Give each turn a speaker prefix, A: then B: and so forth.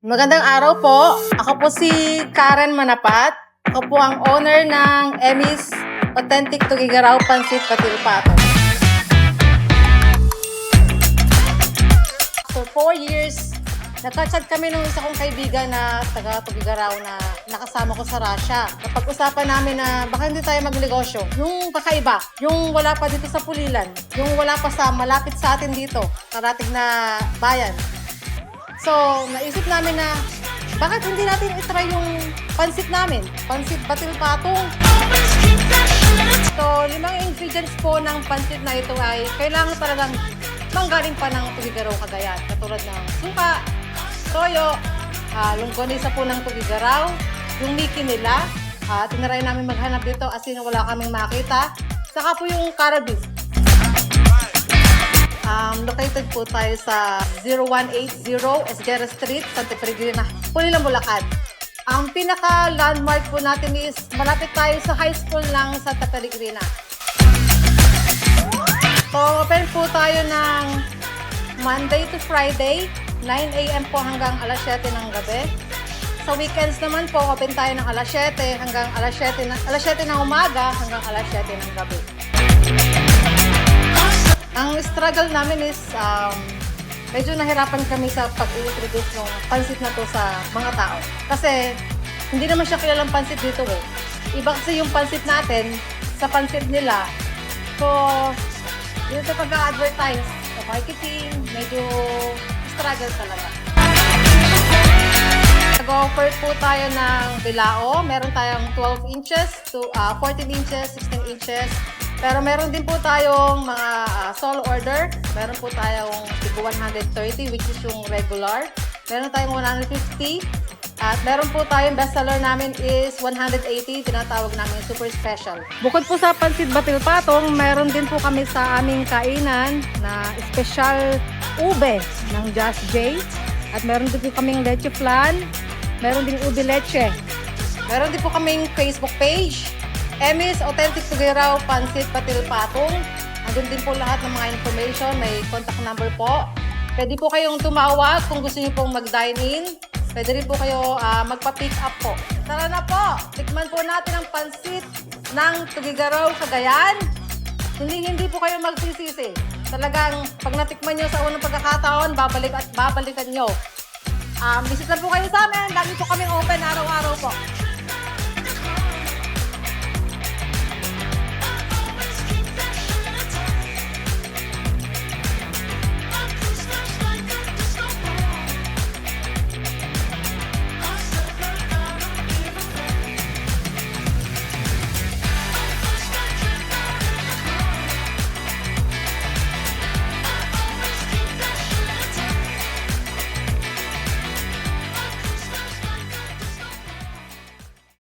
A: Magandang araw po. Ako po si Karen Manapat. Ako po ang owner ng Emmy's Authentic Tugigaraw Pansit Patilpato. For four years, nagka-chat kami ng isa kong kaibigan na taga Tugigaraw na nakasama ko sa Russia. Napag-usapan namin na baka hindi tayo magnegosyo. Yung kakaiba, yung wala pa dito sa Pulilan, yung wala pa sa malapit sa atin dito, karating na bayan. So, naisip namin na bakit hindi natin itry yung pansit namin? Pansit batil patong. So, limang ingredients po ng pansit na ito ay kailangan talagang manggaling pa ng Tugigaraw Cagayan. Katulad ng suka, toyo, uh, longganisa po ng Tugigaraw, yung miki nila. Uh, tinaray namin maghanap dito as in wala kaming makita. Saka po yung carabis. Located po tayo sa 0180 Esguerra Street, Santa Peregrina, Pulilan, Bulacan. Ang pinaka-landmark po natin is malapit tayo sa high school ng Santa Peregrina. So, open po tayo ng Monday to Friday, 9 a.m. po hanggang alas 7 ng gabi. Sa weekends naman po, open tayo ng alas 7 hanggang alas 7, na, alas 7 ng umaga hanggang alas 7 ng gabi. Ang struggle namin is um, medyo nahirapan kami sa pag-introduce ng pansit na to sa mga tao. Kasi hindi naman siya kilalang pansit dito eh. Iba kasi yung pansit natin sa pansit nila. So, yun sa pag-advertise, sa marketing, medyo struggle talaga. Nag-offer po tayo ng bilao. Meron tayong 12 inches to ah, 14 inches, 16 inches. Pero meron din po tayong mga ah, solo order. Meron po tayong tipo 130 which is yung regular. Meron tayong 150. At meron po tayong bestseller namin is 180, tinatawag namin super special. Bukod po sa pansit batil patong, meron din po kami sa aming kainan na special ube ng Just J. At meron din po kaming leche flan, meron din ube leche. Meron din po kaming Facebook page, Emmy's Authentic Tugiraw Pansit Patil Patong. Andun din po lahat ng mga information, may contact number po. Pwede po kayong tumawag kung gusto niyo pong mag-dine in. Pwede rin po kayo ah, magpa-pick up po. Tara na po, tikman po natin ang pansit ng Tugigaraw Cagayan. Hindi hindi po kayo magsisisi. Talagang pag natikman nyo sa unang pagkakataon, babalik at babalikan nyo. Um, visit lang po kayo sa amin. Lagi po kami open araw-araw po.